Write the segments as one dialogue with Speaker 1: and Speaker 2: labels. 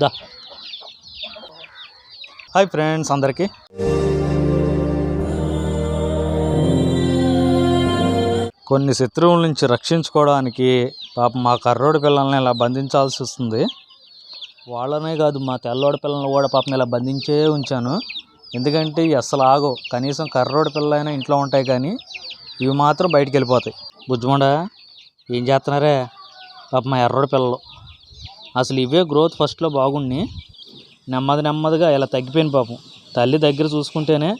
Speaker 1: దా hi friends అందరికీ. కొన్ని శత్రువుల నుంచి రక్షించుకోవడానికి పాపం మా కర్రోడి పిల్లల్ని ఇలా బంధించాల్సి వస్తుంది. వాళ్ళనే కాదు మా తెల్లోడి పిల్లల్ని కూడా పాపం ఇలా బంధించే ఉంచాను. ఎందుకంటే అసలు అస్సలు ఆగవు. కనీసం కర్రోడి పిల్లలైనా ఇంట్లో ఉంటాయి కానీ ఇవి మాత్రం బయటికి వెళ్ళిపోతాయి. బుజ్జుమండా ఏం చేస్తున్నారే? పాపం మా ఎర్రోడి పిల్లలు. అసలు ఇవే గ్రోత్ ఫస్ట్లో బాగుండి నెమ్మది నెమ్మదిగా ఇలా తగ్గిపోయిన పాపం. తల్లి దగ్గర చూసుకుంటేనే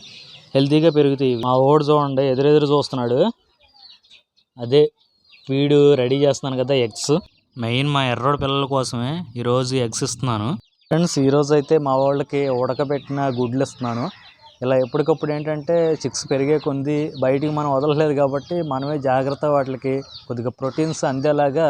Speaker 1: హెల్తీగా పెరుగుతాయి మా ఓడి చూడండి ఎదురెదురు చూస్తున్నాడు. అదే వీడు రెడీ చేస్తున్నాను కదా ఎగ్స్. మెయిన్ మా ఎర్రోడి పిల్లల కోసమే ఈరోజు ఎగ్స్ ఇస్తున్నాను. ఫ్రెండ్స్ ఈరోజు అయితే మా వాళ్ళకి ఉడకబెట్టిన గుడ్లు ఇస్తున్నాను. ఇలా ఎప్పటికప్పుడు ఏంటంటే చిక్స్ పెరిగే కొంది బయటికి మనం వదలలేదు కాబట్టి మనమే జాగ్రత్త వాటికి కొద్దిగా ప్రోటీన్స్ అందేలాగా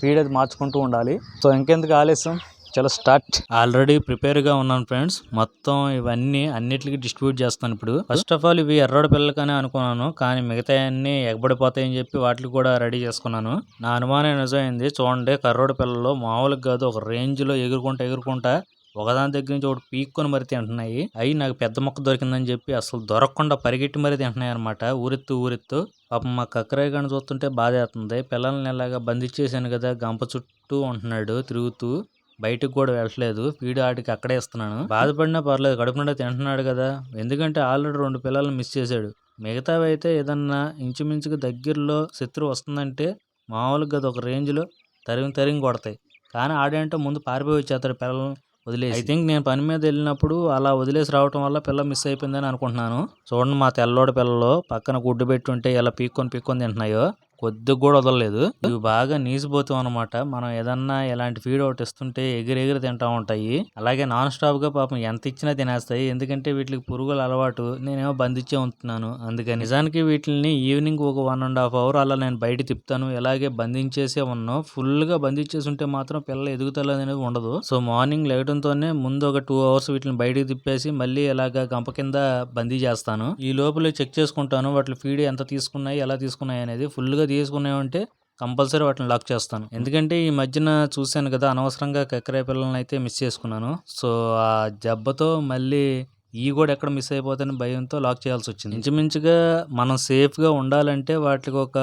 Speaker 1: ఫీడ్ అది మార్చుకుంటూ ఉండాలి. సో ఇంకెందుకు ఆలస్యం? చాలా స్టార్ట్ ఆల్రెడీ ప్రిపేర్గా ఉన్నాను ఫ్రెండ్స్ మొత్తం ఇవన్నీ అన్నిటికీ డిస్ట్రిబ్యూట్ చేస్తాను ఇప్పుడు. ఫస్ట్ ఆఫ్ ఆల్ ఇవి ఎర్రడి పిల్లలకనే అనుకున్నాను. కానీ మిగతా అన్ని ఎగబడిపోతాయని చెప్పి వాటికి కూడా రెడీ చేసుకున్నాను. నా అనుమానం నిజమైంది. చూడండి కర్రోడి పిల్లలు మామూలుగా కాదు. ఒక రేంజ్లో ఎగురుకుంటా ఎగురుకుంటా ఒకదాని దగ్గర నుంచి ఒకటి పీక్కొని మరి తింటున్నాయి. అవి నాకు పెద్ద మొక్క దొరికిందని చెప్పి అసలు దొరకకుండా పరిగెట్టి మరి తింటున్నాయి అనమాట ఊరెత్తు ఊరెత్తు. పాపం మా కక్కరాయి గాని చూస్తుంటే బాధ అవుతుంది పిల్లల్ని ఎలాగా బంధించేసాను కదా గంప చుట్టూ ఉంటున్నాడు తిరుగుతూ. బయటకు కూడా వెళ్ళట్లేదు. ఫీడ్ ఆడికి అక్కడే ఇస్తున్నాను. బాధపడినా పర్లేదు కడుపు నిండా తింటున్నాడు కదా. ఎందుకంటే ఆల్రెడీ రెండు పిల్లల్ని మిస్ చేశాడు. మిగతావి అయితే ఏదన్నా ఇంచుమించుగా దగ్గరలో శత్రువు వస్తుందంటే మామూలుగా అది ఒక రేంజ్లో తరిమి తరిమి కొడతాయి. కానీ ఆడంటే ముందు పారిపోయి వచ్చేస్తాడు పిల్లల్ని. వదిలేసి. ఐ థింక్ నేను పని మీద వెళ్ళినప్పుడు అలా వదిలేసి రావటం వల్ల పిల్ల మిస్ అయిపోయిందని అనుకుంటున్నాను. చూడండి మా తెల్లోడి పిల్లలు పక్కన గుడ్డు పెట్టి ఉంటే ఇలా పీక్కొని పీక్కొని తింటున్నాయో. కొద్దిగా కూడా వదలలేదు. ఇవి బాగా నీసిపోతాం అనమాట మనం ఏదన్నా ఇలాంటి ఫీడ్ ఒకటి ఇస్తుంటే ఎగిరి ఎగిరి తింటా ఉంటాయి. అలాగే నాన్ స్టాప్గా పాపం ఎంత ఇచ్చినా తినేస్తాయి. ఎందుకంటే వీటికి పురుగుల అలవాటు. నేనేమో బంధించే ఉంటున్నాను. అందుకని నిజానికి వీటిని ఈవినింగ్ ఒక వన్ అండ్ హాఫ్ అవర్ అలా నేను బయట తిప్పుతాను. ఇలాగే బంధించేసే ఉన్నాను ఫుల్గా బంధించేసి ఉంటే మాత్రం పిల్ల ఎదుగుదల అనేది ఉండదు. సో మార్నింగ్ లేవడంతోనే ముందు ఒక టూ అవర్స్ వీటిని బయటికి తిప్పేసి మళ్ళీ ఇలాగా గంప కింద బందీ చేస్తాను. ఈ లోపల చెక్ చేసుకుంటాను. వాటి ఫీడ్ ఎంత తీసుకున్నాయి ఎలా తీసుకున్నాయి అనేది ఫుల్గా తీసుకున్నాయంటే కంపల్సరీ వాటిని లాక్ చేస్తాను. ఎందుకంటే ఈ మధ్యన చూశాను కదా అనవసరంగా కక్కరే పిల్లల్ని అయితే మిస్ చేసుకున్నాను. సో ఆ జబ్బతో మళ్ళీ ఈ కూడా ఎక్కడ మిస్ అయిపోతాయని భయంతో లాక్ చేయాల్సి వచ్చింది. ఇంచుమించుగా మనం సేఫ్గా ఉండాలంటే వాటికి ఒక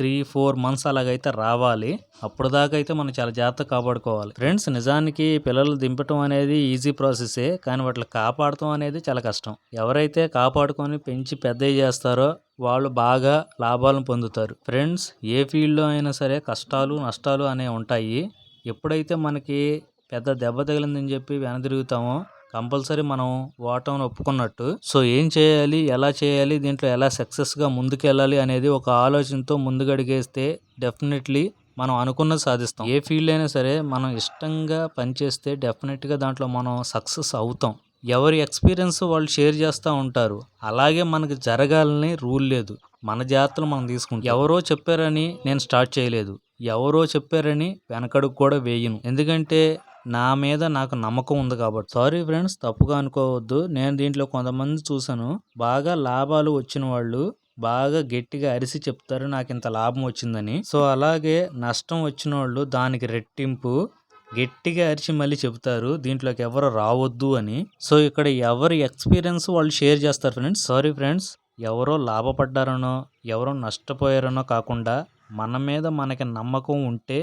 Speaker 1: త్రీ ఫోర్ మంత్స్ అలాగైతే రావాలి. అప్పుడు దాకా అయితే మనం చాలా జాగ్రత్త కాపాడుకోవాలి. ఫ్రెండ్స్ నిజానికి పిల్లలు దింపటం అనేది ఈజీ ప్రాసెసే కానీ వాటిని కాపాడటం అనేది చాలా కష్టం. ఎవరైతే కాపాడుకొని పెంచి పెద్ద చేస్తారో వాళ్ళు బాగా లాభాలను పొందుతారు. ఫ్రెండ్స్ ఏ ఫీల్డ్లో అయినా సరే కష్టాలు నష్టాలు అనేవి ఉంటాయి. ఎప్పుడైతే మనకి పెద్ద దెబ్బ తగిలిందని చెప్పి వెనదిరుగుతామో కంపల్సరీ మనం ఓటమిని ఒప్పుకున్నట్టు. సో ఏం చేయాలి? ఎలా చేయాలి? దీంట్లో ఎలా సక్సెస్గా ముందుకెళ్ళాలి అనేది ఒక ఆలోచనతో ముందుగడిగేస్తే డెఫినెట్లీ మనం అనుకున్నది సాధిస్తాం. ఏ ఫీల్డ్ అయినా సరే మనం ఇష్టంగా పనిచేస్తే డెఫినెట్గా దాంట్లో మనం సక్సెస్ అవుతాం. ఎవరి ఎక్స్పీరియన్స్ వాళ్ళు షేర్ చేస్తూ ఉంటారు. అలాగే మనకి జరగాలని రూల్ లేదు. మన జాగ్రత్తలు మనం తీసుకుంటాం. ఎవరో చెప్పారని నేను స్టార్ట్ చేయలేదు. ఎవరో చెప్పారని వెనకడుగు కూడా వేయను. ఎందుకంటే నా మీద నాకు నమ్మకం ఉంది కాబట్టి. సారీ ఫ్రెండ్స్ తప్పుగా అనుకోవద్దు. నేను దీంట్లో కొంతమంది చూసాను బాగా లాభాలు వచ్చిన వాళ్ళు బాగా గట్టిగా అరిసి చెప్తారు నాకు ఇంత లాభం వచ్చిందని. సో అలాగే నష్టం వచ్చిన వాళ్ళు దానికి రెట్టింపు గట్టిగా అరిచి మళ్ళీ చెప్తారు దీంట్లోకి ఎవరు రావద్దు అని. సో ఇక్కడ ఎవరి ఎక్స్పీరియన్స్ వాళ్ళు షేర్ చేస్తారు ఫ్రెండ్స్ సారీ ఫ్రెండ్స్ ఎవరో లాభపడ్డారనో ఎవరో నష్టపోయారనో కాకుండా మన మీద మనకి నమ్మకం ఉంటే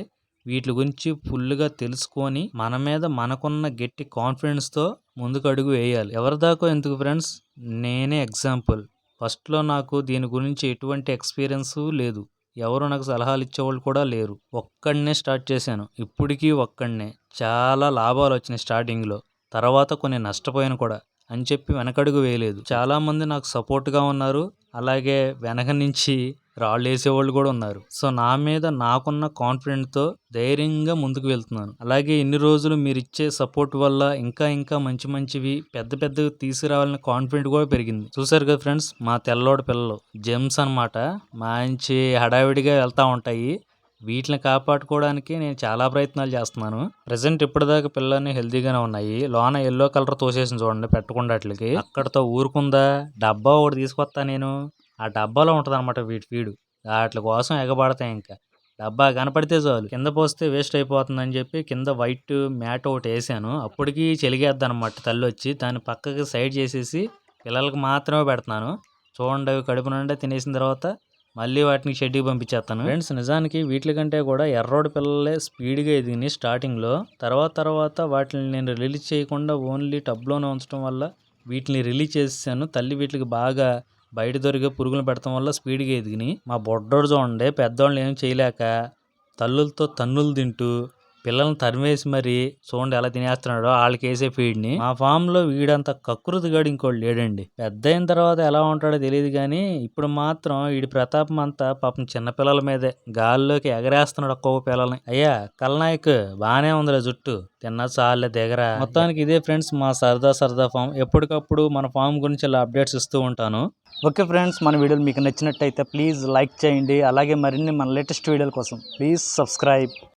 Speaker 1: వీటి గురించి ఫుల్గా తెలుసుకొని మన మీద మనకున్న గట్టి కాన్ఫిడెన్స్తో ముందుకు అడుగు వేయాలి. ఎవరి దాకా ఎందుకు ఫ్రెండ్స్ నేనే ఎగ్జాంపుల్ ఫస్ట్లో నాకు దీని గురించి ఎటువంటి ఎక్స్పీరియన్స్ లేదు. ఎవరు నాకు సలహాలు ఇచ్చేవాళ్ళు కూడా లేరు. ఒక్కడనే స్టార్ట్ చేశాను. ఇప్పటికీ ఒక్కడనే. చాలా లాభాలు వచ్చినాయి స్టార్టింగ్లో తర్వాత కొన్ని నష్టపోయాను కూడా. అని చెప్పి వెనకడుగు వేయలేదు. చాలామంది నాకు సపోర్ట్గా ఉన్నారు. అలాగే వెనక నుంచి రాళ్ళు వేసేవాళ్ళు కూడా ఉన్నారు. సో నా మీద నాకున్న కాన్ఫిడెంట్తో ధైర్యంగా ముందుకు వెళ్తున్నాను. అలాగే ఇన్ని రోజులు మీరు ఇచ్చే సపోర్ట్ వల్ల ఇంకా ఇంకా మంచి మంచివి పెద్ద పెద్దవి తీసుకురావాలనే కాన్ఫిడెంట్ కూడా పెరిగింది. చూసారు కదా ఫ్రెండ్స్ మా తెల్లోడి పిల్లలు జెమ్స్ అనమాట మంచి హడావిడిగా వెళ్తూ ఉంటాయి. వీటిని కాపాడుకోవడానికి నేను చాలా ప్రయత్నాలు చేస్తున్నాను. ప్రజెంట్ ఇప్పటిదాకా పిల్లల్ని హెల్తీగానే ఉన్నాయి. లోన ఎల్లో కలర్ తోసేసింది చూడండి పెట్టకుండా వాటికి అక్కడతో ఊరుకుందా? డబ్బా ఒకటి తీసుకొస్తా నేను. ఆ డబ్బాలో ఉంటుంది అనమాట వీటి ఫీడు వాటి కోసం ఎగబడతాయి ఇంకా. డబ్బా కనపడితే చాలు. కింద పోస్తే వేస్ట్ అయిపోతుందని చెప్పి కింద వైట్ మ్యాట్ ఒకటి వేసాను. అప్పటికి చెలిగేద్ది అనమాట తల్లి వచ్చి. దాన్ని పక్కకి సైడ్ చేసేసి పిల్లలకి మాత్రమే పెడుతున్నాను. చూడండి అవి కడుపు నుండి తినేసిన తర్వాత మళ్ళీ వాటిని షెడ్కి పంపించేస్తాను. ఫ్రెండ్స్ నిజానికి వీటి కంటే కూడా ఎర్రోడి పిల్లలే స్పీడ్గా ఎదిగినాయి స్టార్టింగ్లో. తర్వాత తర్వాత వాటిని నేను రిలీజ్ చేయకుండా ఓన్లీ టబ్లోనే ఉంచడం వల్ల వీటిని రిలీజ్ చేసేసాను. తల్లి వీటికి బాగా బయట దొరికే పురుగులు పెడతాం వల్ల స్పీడ్గా ఎదిగినాయి. మా బొడ్డోడు చూడండి పెద్దోళ్ళు ఏం చేయలేక తల్లులతో తన్నులు తింటూ పిల్లల్ని తరిమేసి మరి చూడండి ఎలా తినేస్తున్నాడో వాళ్ళకి వేసే ఫీడ్ని. మా ఫామ్లో వీడంత కకృతి గడు ఇంకోటి లేడండి. పెద్ద అయిన తర్వాత ఎలా ఉంటాడో తెలియదు కానీ ఇప్పుడు మాత్రం వీడి ప్రతాపం అంతా పాపం చిన్న పిల్లల మీదే. గాల్లోకి ఎగరేస్తున్నాడు ఒక్కొక్క పిల్లల్ని. అయ్యా కల్నాయక్ బానే ఉందిరా జుట్టు. తిన్నా చాలే దగ్గర మొత్తానికి ఇదే ఫ్రెండ్స్ మా సరదా సరదా ఫామ్. ఎప్పటికప్పుడు మన ఫామ్ గురించి ఇలా అప్డేట్స్ ఇస్తూ ఉంటాను. ఓకే ఫ్రెండ్స్ మన వీడియోలు మీకు నచ్చినట్టయితే ప్లీజ్ లైక్ చేయండి. అలాగే మరిన్ని మన లేటెస్ట్ వీడియోల కోసం ప్లీజ్ సబ్స్క్రైబ్.